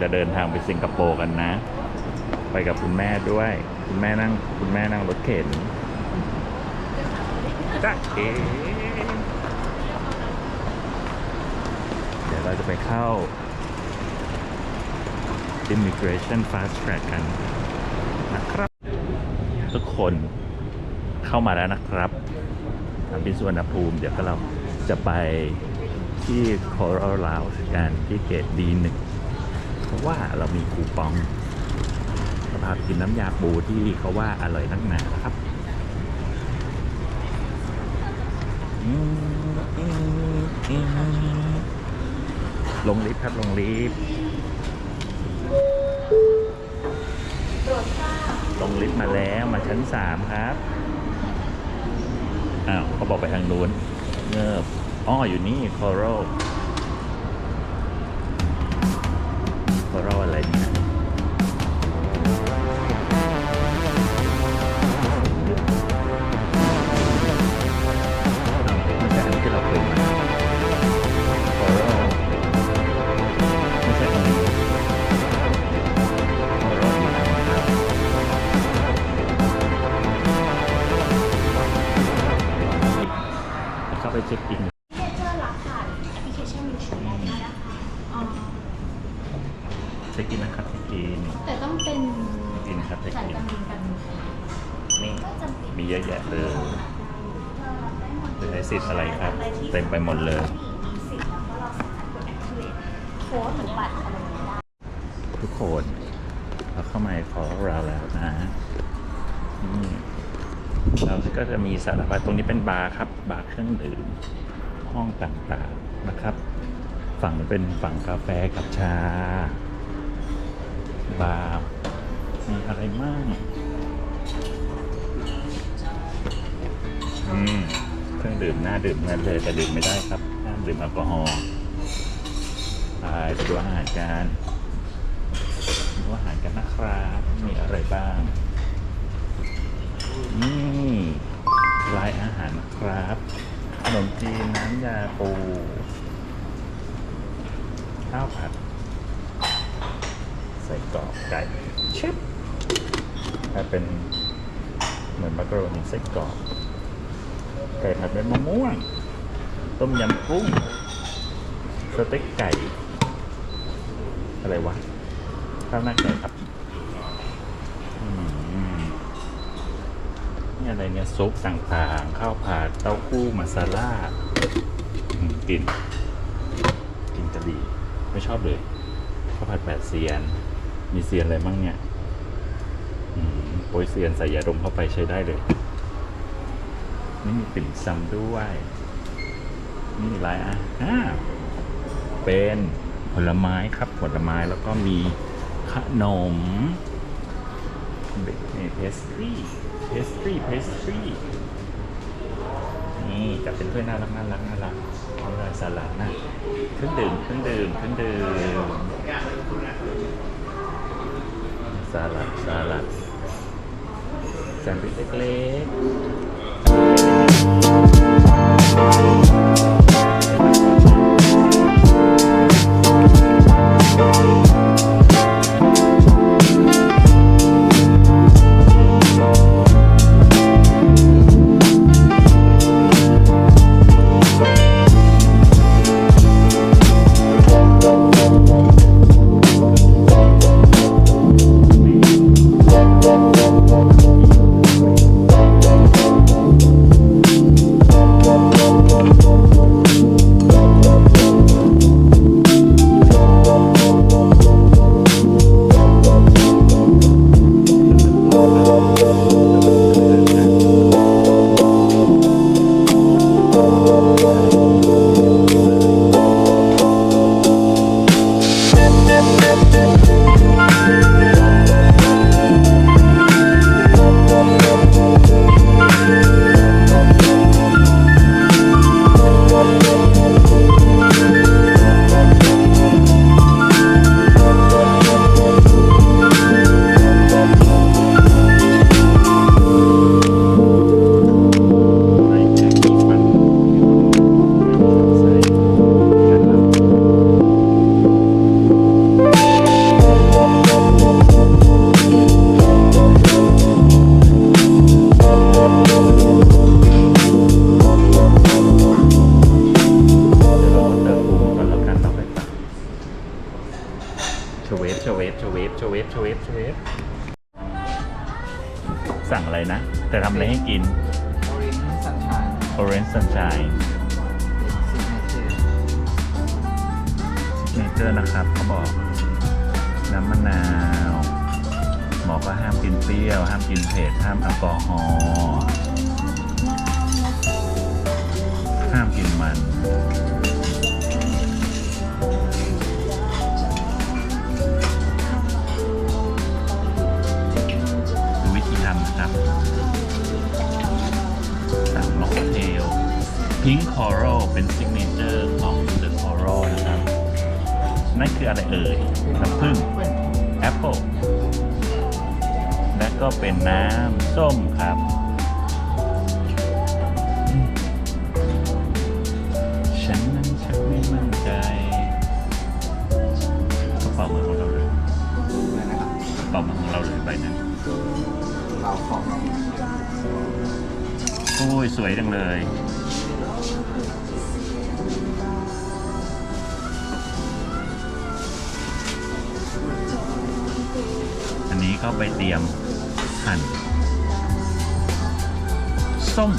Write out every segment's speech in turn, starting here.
จะเดินทางไปสิงคโปร์กันนะ ไปกับคุณแม่ด้วย คุณแม่นั่ง คุณแม่นั่งรถเข็นจ้าเอเดี๋ยวเราจะไปเข้า Immigration Fast Track กันนะครับ ทุกคนเข้ามาแล้วนะครับทางพิสุวรรณภูมิ เดี๋ยวก็เราจะไปที่ Coral Lounge กันที่เกตดีหนึ่ง ว่าเรามีคูปองจะพาไปกินน้ำยาปูที่เขาว่าอร่อยนักหนานะครับลงลิฟต์ครับลงลิฟต์ลงลิฟต์มาแล้วมาชั้นสามครับ อ้าวเขาบอกไปทางนู้นเงิบอ้ออยู่นี่ coral coral อะไรเอ้าวไม่ใช่อันที่เราเคยมา coral ไม่ใช่อันนี้ coral อยู่ทางนี้ครับเข้าไปเช็คอิน เจอรับผ่านแอปพลิเคชันมิวชูได้นะคะ ช็คอินนะครับเช็คอินแต่ต้องเป็นเช็คอินครับเช็คสายอินการบินกันนี่ก็จำเป็นมีเยอะแยะเลยเป็นได้สิทธิ์อะไรครับ เต็มไปหมดเลยมีสิทธิ์แล้วก็เราสามารถกด activate โค้ดหรือบัตรอะไรอย่างเงี้ยได้ทุกคนเราเข้ามาในขอเราแล้วนะนี่เราก็จะมีสารพัดตรงนี้เป็นบาร์ครับ บาร์เครื่องดื่มห้องต่างๆนะครับ ฝั่งนี้เป็นฝั่งกาแฟกับชา บาร์มีอะไรมั่งอืมเครื่องดื่มน่าดื่มนั่นเลยแต่ดื่มไม่ได้ครับห้ามดื่มแอลกอฮอล์ไปดูอาหารกันดูอาหารกันนะครับ มีอะไรบ้าง นี่ลายอาหารครับขนมจีนน้ำยาปู ข้าวผัด ใส่กรอบไก่ชิปถ้าเป็นเหมือนมักกะโรนีไส้กรอกไก่ผัดเป็นมะม่วง ต้มยำกุ้ง สเต็กไก่ อะไรวะ ข้าวหน้าไก่ครับนี่อะไรเนี่ยซุปต่างๆ ข้าวผัดเต้าหู้มาซาล่ากิน กินกะหรี่ไม่ชอบเลยข้าวผัดแปดเซียน มีเซียนอะไรบ้างเนี่ยโปรยเซียนใส่ยาดมเข้าไปใช้ได้เลย นี่มีติ่มซำด้วยนี่อะไรอะอ่าเป็นผลไม้ครับผลไม้แล้วก็มีขนมเบเพสทรีเพสทรีเพสทรีนี่จับเป็นถ้วยน่ารักน่ารักน่ารักเอาเลยสลัดนะเครื่องดื่มเครื่องดื่มเครื่องดื่ม สลัดส ชเวฟชเวฟชเวฟชเวฟชเวฟชเวฟสั่งอะไรนะ แต่ทำอะไรให้กิน โอเรนซ์สันชาย Orange ซิกเนเจอร์เนเจอร์นะครับเขาบอก น้ำมะนาวหมอก็ห้ามกินเปรี้ยว ห้ามกินเผ็ดห้ามแอลกอฮอล์ห้ามกินมัน พิงค์คอรัลเป็นซิกเนเจอร์ของ The Coral นะครับ นั่นคืออะไรเอ่ยน้ำผึ้งแอปเปิลและก็เป็นน้ำส้มครับอืมฉันนั้นชักไม่มั่นใจกระเป๋ามือของเราเลยอะไรนะครับกระเป๋ามือของเราเลยใบนั้นเราของเราโอ้ย สวยจังเลย ก็ไปเตรียมหั่นส้ม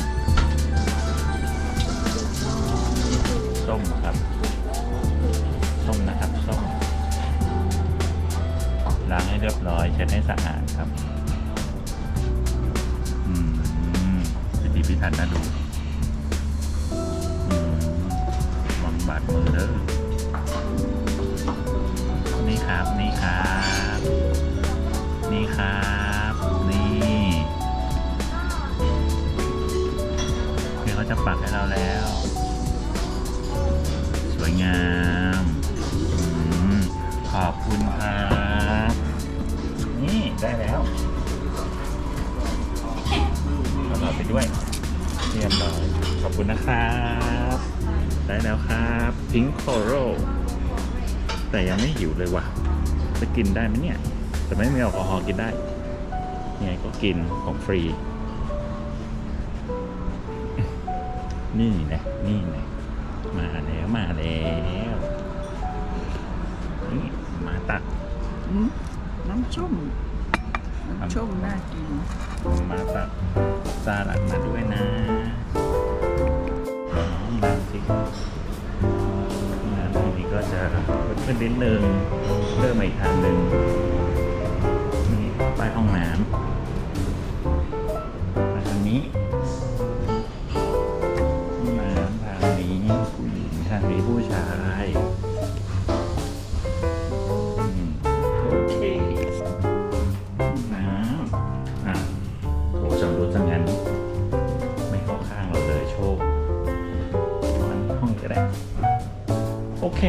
ส้มครับ ส้มนะครับส้มล้างให้เรียบร้อยเช็ดให้สะอาดครับ อืมพิธีพิถันน่าดูอืมวางบาดมือเด้อนี่ครับ นี่ครับ นี่ครับ นี่เดี๋ยวเขาจะปักให้เราแล้ว สวยงามอมขอบคุณครับ นี่ได้แล้วเอาหลอดไปด้วยเรียบร้อยขอบคุณนะครับ ได้แล้วครับพิงโคโรแต่ยังไม่หิวเลยว่ะ จะกินได้ไหมเนี่ย แต่ไม่มีแอลกอฮอล์กินได้ยังไงก็กินของฟรี นี่นะนี่นะมาแล้วมาแล้วนี่มาตักอืมน้ำส้มน้ำส้มน่ากิน มาตักสลัดมาด้วยนะน้ำสิน้ำทีนี้ก็จะขึ้นนิดนึงเริ่มมาอีกทางหนึ่ง นี่ไปห้องน้ำมาทางนี้ห้องน้ำทางนี้ผู้หญิงทางนี้ผู้ชายอืมโอเคน้ำอะโหจำรู้จังงั้น ไม่เข้าข้างเราเลยโชคมันห้องก็ได้โอเค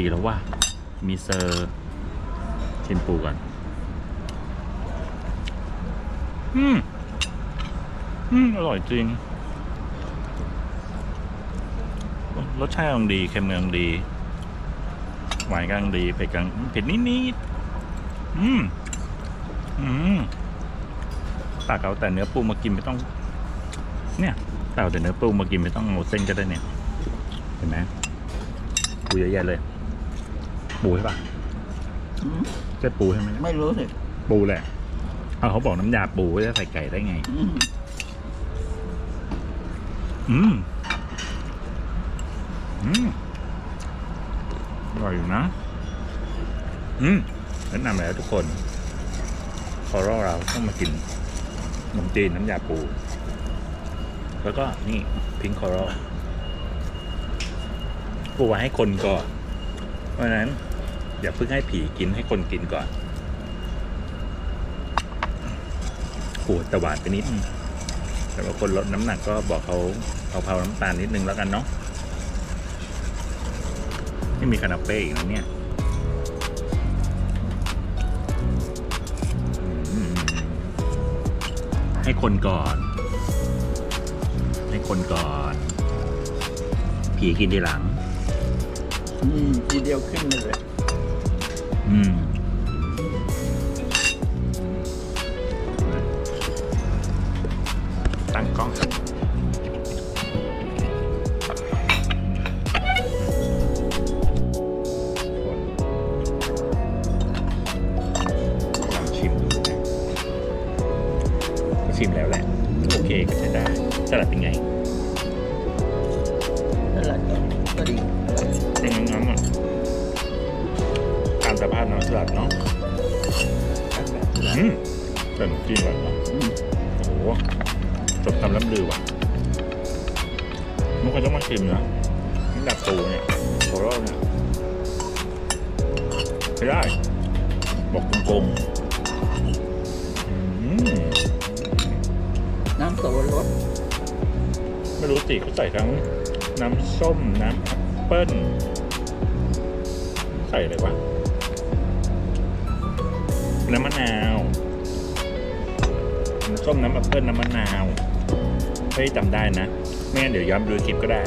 ตีแล้วว่า มีเซอร์ชิมปูก่อน อืม อืม อร่อยจริง รสชาติกำลังดี เค็มกำลังดี หวานกำลังดี เผ็ดกำลังเผ็ดนิดๆอืม อืมตักเอาแต่เนื้อปูมากินไม่ต้อง เนี่ยตักเอาแต่เนื้อปูมากินไม่ต้องเอาเส้นก็ได้เนี่ย เห็นไหมปูเยอะแยะเลย ปูใช่ปะอืมใช่ปูใช่ไหมไม่รู้สิปูแหละเอาเขาบอกน้ำยาปูจะใส่ไก่ได้ไง อืมอืมอืมอร่อยอยู่นะ อืมแนะนำแล้วทุกคนคอร์เราต้องมากินขนมจีนน้ำยาปู แล้วก็นี่พิงคอร์ปูไว้ให้คนก่อน เพราะฉะนั้น อย่าเพิ่งให้ผีกินให้คนกินก่อนปวดแต่หวานไปนิดนึงแต่ว่าคนลดน้ำหนักก็บอกเขาเอาเผาน้ำตาลนิดนึงแล้วกันเนาะไม่มีคานาเป้อีกนะเนี่ยอืมให้คนก่อน ให้คนก่อน ผีกินทีหลัง อืมทีเดียวขึ้นเลย อืมตั้งกล้องครับ น้ำโสรสไม่รู้สิเขาใส่ทั้งน้ำส้มน้ำแอปเปิ้ลใส่อะไรวะน้ำมะนาวน้ำส้มน้ำแอปเปิ้ลน้ำมะนาวเฮ้ยจำได้นะไม่งั้นเดี๋ยวย้อนดูคลิปก็ได้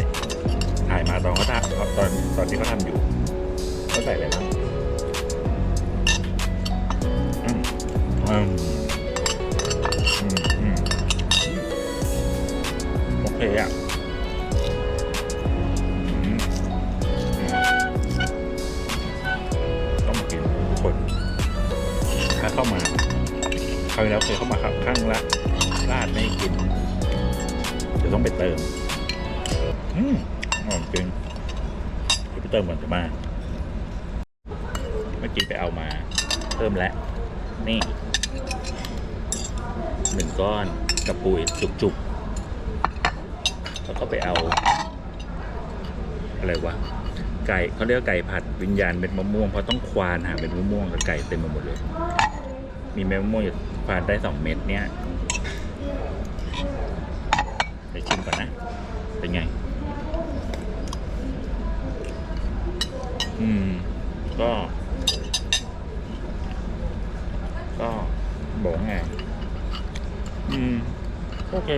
ถ่ายมาตอนเขาทำตอนตอนที่เขาทำอยู่เขาใส่อะไรบ้างอืม เคยเข้ามาครับข้างละราดไม่กิน เดี๋ยวต้องไปเติม อืมอร่อยจริงเดี๋ยวไปเติมก่อนจะมา เมื่อกี้ไปเอามา เพิ่มแล้ว นี่หนึ่งก้อนกระปุยจุกๆ แล้วก็ไปเอา อะไรวะ ไก่เขาเรียกว่าไก่ผัดวิญญาณเม็ดมะม่วงเพราะต้องควานหาเม็ดมะม่วงกับไก่เต็มไปหมดเลย มีเม็ดมะม่วงอยู่ ควานได้สองเม็ดเนี้ยไปชิมก่อนนะ เป็นไง อืม ก็ ก็บอกไง อืม โอเค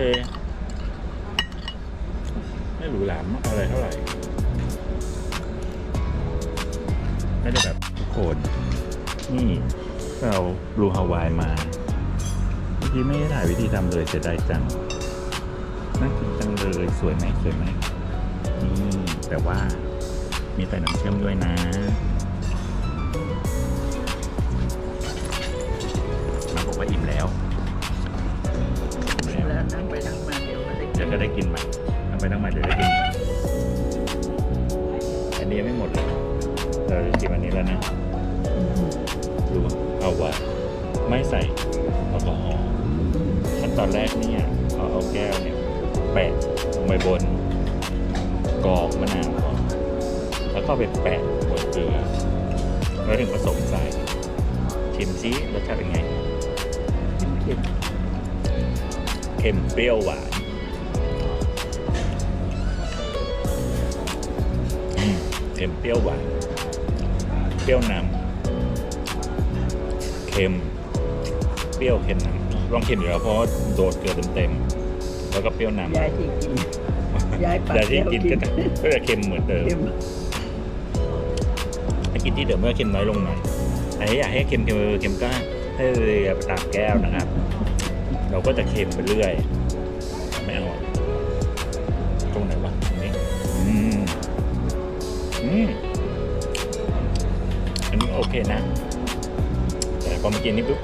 ไม่หรูหรามอะไรเท่าไหร่ ไม่ได้แบบทุกคนนี่เราบลูฮาวายมา กี้ไม่ได้ถ่ายวิธีทำเลยเสียดายจังน่ากินจังเลยสวยไหมสวยไหมนี่แต่ว่ามีใส่น้ำเชื่อมด้วยนะ แปะลงไปบนกอกมะนาวก่อนแล้วก็ไปแปะบนเกลือแล้วถึงผสมใส่ชิมซิรสชาติเป็นไงเค็มเค็มเปรี้ยวหวานเค็มเปรี้ยวหวาน เปรี้ยวนำเค็ม เปรี้ยวเค็มนำลองเค็มอยู่แล้วเพราะโดดเกลือเต็มๆ แล้วก็เปรี้ยวนำยายที่กินยายปากแต่ที่แวกินก็จะก็จะเค็มเหมือนเดิมเค็มถ้ากินที่เดิมก็เค็มน้อยลงหน่อยแต่ถ้าอยากให้เค็มเค็มเค็มก็ให้ตามแก้วนะครับ เราก็จะเค็มไปเรื่อยไม่เอาอะตรงไหนวะตรงนี้อืมอืมอันนี้โอเคนะ แต่พอมากินนี่ปุ๊บ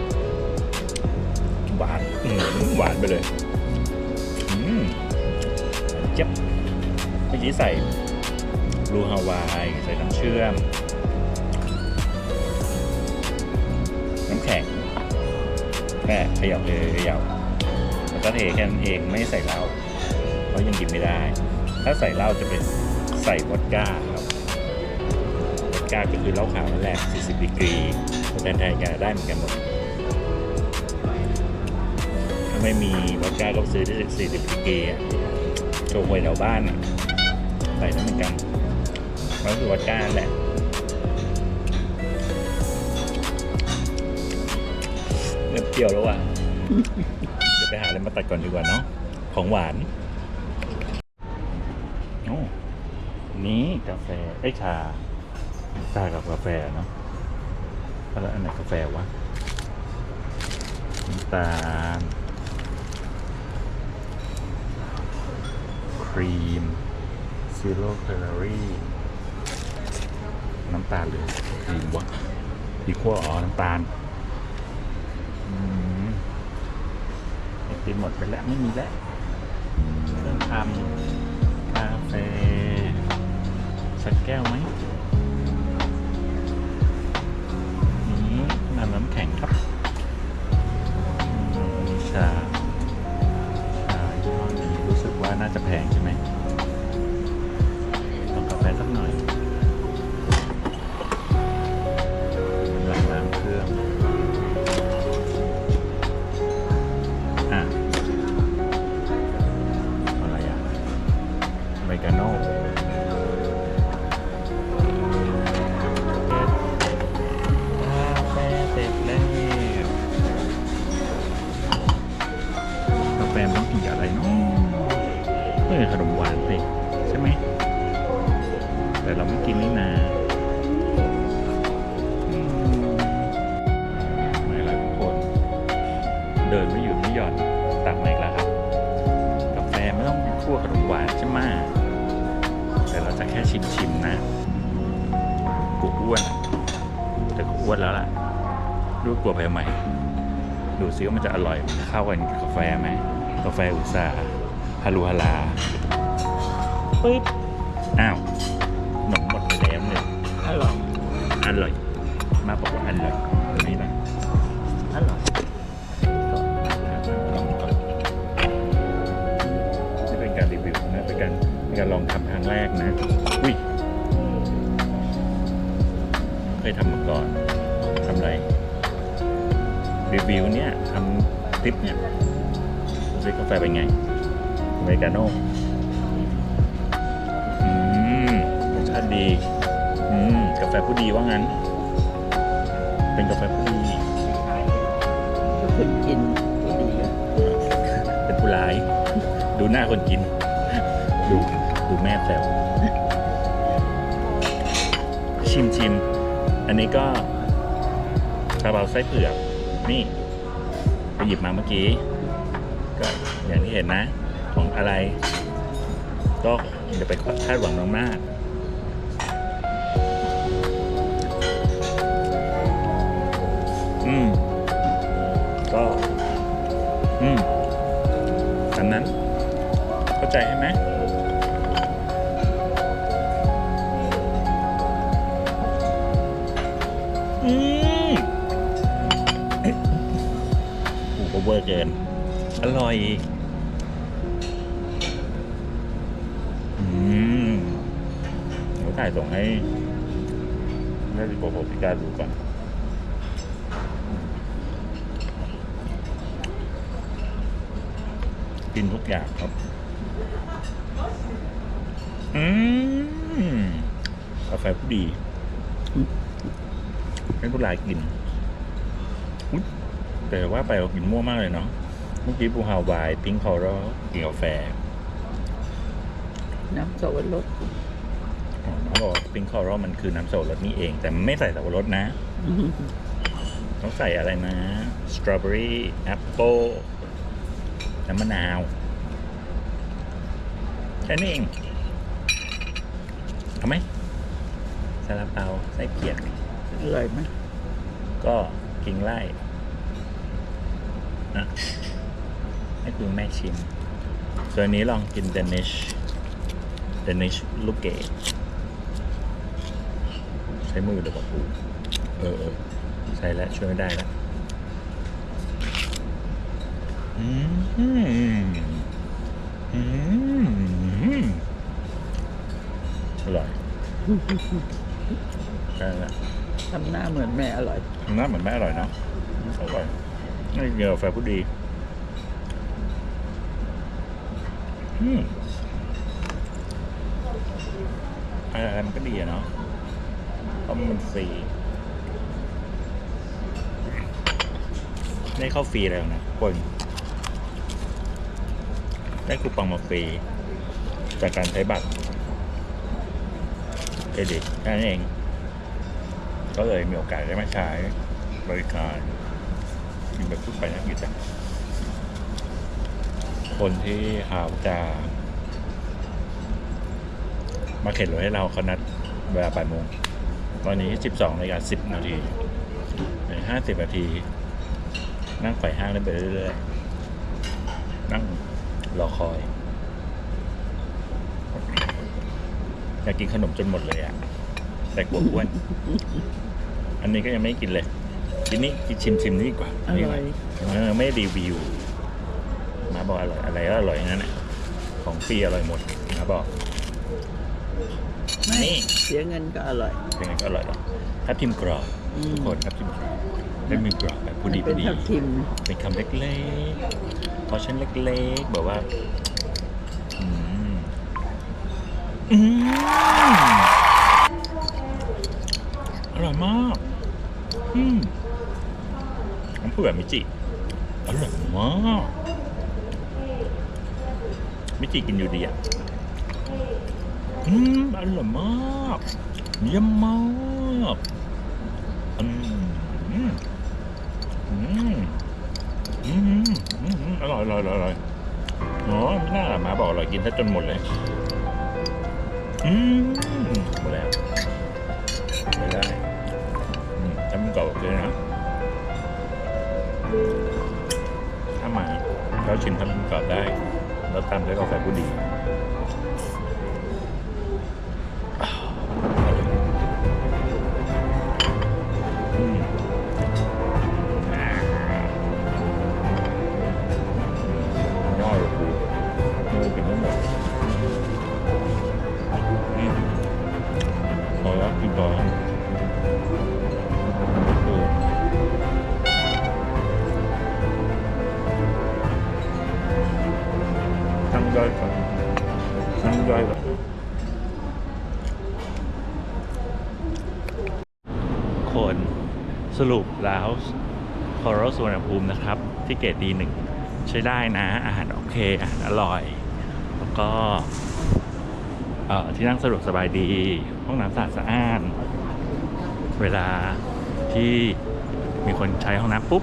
หวานอืมหวานไปเลยอืม เจ็บเมื่อกี้ใส่บลูฮาวายใส่น้ำเชื่อม น้ำแข็งแค่ขยับเลยขยับแล้วก็เทแค่นั้นเองไม่ใส่เหล้าเพราะยังกินไม่ได้ ถ้าใส่เหล้าจะเป็นใส่วอดก้าครับวอดก้าก็คือเหล้าขาวนั่นแหละ 40ดีกรีแทนไทยกันได้เหมือนกันหมดถ้าไม่มีวอดก้าก็ซื้อได้40ดีกรีอะ โชว์หวยแถวบ้านอะใส่นั่นเหมือนกันมันก็คือวอดก้านแหละเริ่มเปรี้ยวแล้วอะ เดี๋ยวไปหาอะไรมาตัดก่อนดีกว่าเนาะ ของหวาน โอ้ นี่กาแฟ ไอยชา ชากับกาแฟเนาะ แล้วอันไหนกาแฟวะน้ำตาล ครีมซีโร่แคลอรี่น้ำตาลหรือครีมวะอีขั้วอ๋อน้ำตาลอืมไอติมหมดไปแล้ว ไม่มีแล้วเริ่มทำ กลัวไปไหมดูซิว่ามันจะอร่อยมันจะเข้ากันกับกาแฟไหมกาแฟอุตสาห์ฮารุฮาลาปึ๊บอ้าวขนมหมดไปแล้วเนี่ยอร่อยอร่อยมาบอกว่าอร่อยตัวนี้นะอร่อยลองก่อนนี่เป็นการรีวิวนะเป็นการเป็นการลองทำครั้งแรกนะอุ้ยไม่เคยทำมาก่อนทำอะไร รีวิวเนี่ยทำคลิปเนี่ยซื้อกาแฟเป็นไงอเมริกาโน่อืมรสชาติดีอืมกาแฟผู้ดีว่างั้น เป็นกาแฟผู้ดีก็คนกินก็ดีอะเป็นผู้ร้าย ดูหน้าคนกิน ดูดูแม่แซวชิมชิม อันนี้ก็คาราบาวไส้เผือก นี่ไปหยิบมาเมื่อกี้ ก็อย่างที่เห็นนะ ของอะไร ก็อย่าไปคาดหวังมากอืม ก็ อืมตามนั้น เข้าใจใช่ไหม กิน อร่อยอืมเดี๋ยวถ่ายส่งให้แม่พี่โกโกพิการดูก่อนกินทุกอย่างครับ อืมกาแฟผู้ดี ให้ผู้ลายกินอุ๊ย แต่ว่าไปเรากินมั่วมากเลยเนาะเมื่อกี้บูฮาวายพิงคอร์กินกาแฟน้ำสับปะรดอ๋อเขาบอกว่าพิงคอร์มันคือน้ำสับปะรดนี่เอง แต่มันไม่ใส่สับปะรดนะต้องใส่อะไรนะสตรอเบอรี่แอปเปิลน้ำมะนาวแค่นี้เองเอาไหมซาลาเปาไส้เกียกอร่อยไหมก็กิงไล่ นะให้คุณแม่ชิม ส่วนอันนี้ลองกินเดนิชเดนิชลูกเกดใช้มือหรือเปล่าปูเออเออใช้แล้วช่วยไม่ได้แล้วอืมอืมอร่อยใช่แล้วทำหน้าเหมือนแม่อร่อยน้ำเหมือนแม่อร่อยเนาะอร่อย นี่เกี่ยวแฟผู้ดีอืมอะไรมันก็ดีอะเนาะเพราะมันฟรีได้เข้าฟรีแล้วนะคน ได้คูปองมาฟรี จากการใช้บัตรเครดิตแค่นั้นเอง ก็เลยมีโอกาสได้มาใช้บริการ แบบพูดไปนะอยู่แต่คนที่เขาจะมาเข็นรถให้เราเขานัดเวลา8โมง ตอนนี้ 12นาฬิกา10 นาทีใน50 นาที นั่งไขว่ห้างได้ไปเรื่อยๆ นั่งรอคอย อยากกินขนมจนหมดเลยอะแต่กลัวอ้วน อันนี้ก็ยังไม่กินเลย กินนี่กินชิมชิมนี่ดีกว่าอร่อย เออไม่ได้รีวิวมาบอกอร่อยอะไรก็อร่อยอย่างนั้นแหละของฟรีอร่อยหมดมาบอกไม่นี่เสียเงินก็อร่อยยังไงก็อร่อยหรอกทับทิมกรอบอืม ทุกคนทับทิมกรอบได้มีกรอบแบบพอดีพเป็อนดีทับทิมเป็นคำเล็กๆพอชั่นเล็กๆแบบว่าอืมอืมอร่อยมากอืม ผมพูดแบบมิจิอร่อยมากมิจิกินอยู่ดีอะอืมอร่อยมากเยี่ยมมากอืมอืมอืมอืมอืมอร่อยอร่อยอร่อยอ๋อไม่น่าหมาบอกอร่อยกินซะจนหมดเลยอืมหมดแล้วไม่ได้อืมทำกรอบโอเคนะ เราชิมทำกรอบได้ แล้วตามด้วยกาแฟบุดี คอร์สวนภูมินะครับ ที่เกรดดีหนึ่งใช้ได้นะ อาหารโอเค อาหารอร่อย แล้วก็ที่นั่งสะดวกสบายดี ห้องน้ำสะอาดสะอ้าน เวลาที่มีคนใช้ห้องน้ำปุ๊บ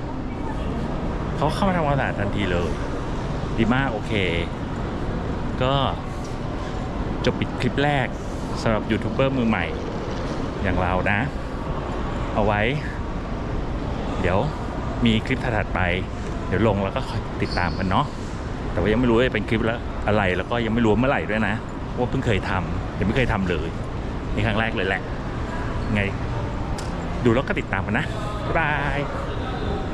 เขาเข้ามาทำความสะอาดทันทีเลย ดีมากโอเค ก็จบปิดคลิปแรกสำหรับยูทูบเบอร์มือใหม่อย่างเรานะ เอาไว้ เดี๋ยว มีคลิปถัดไป เดี๋ยวลงแล้วก็คอยติดตามกันเนาะแต่ว่ายังไม่รู้ว่าจะเป็นคลิปแล้วอะไรแล้วก็ยังไม่รู้เมื่อไหร่ด้วยนะเพราะว่าเพิ่งเคยทำยังไม่เคยทำเลยนี่ครั้งแรกเลยแหละ ไง ดูแล้วก็ติดตามกันนะ บ๊ายบาย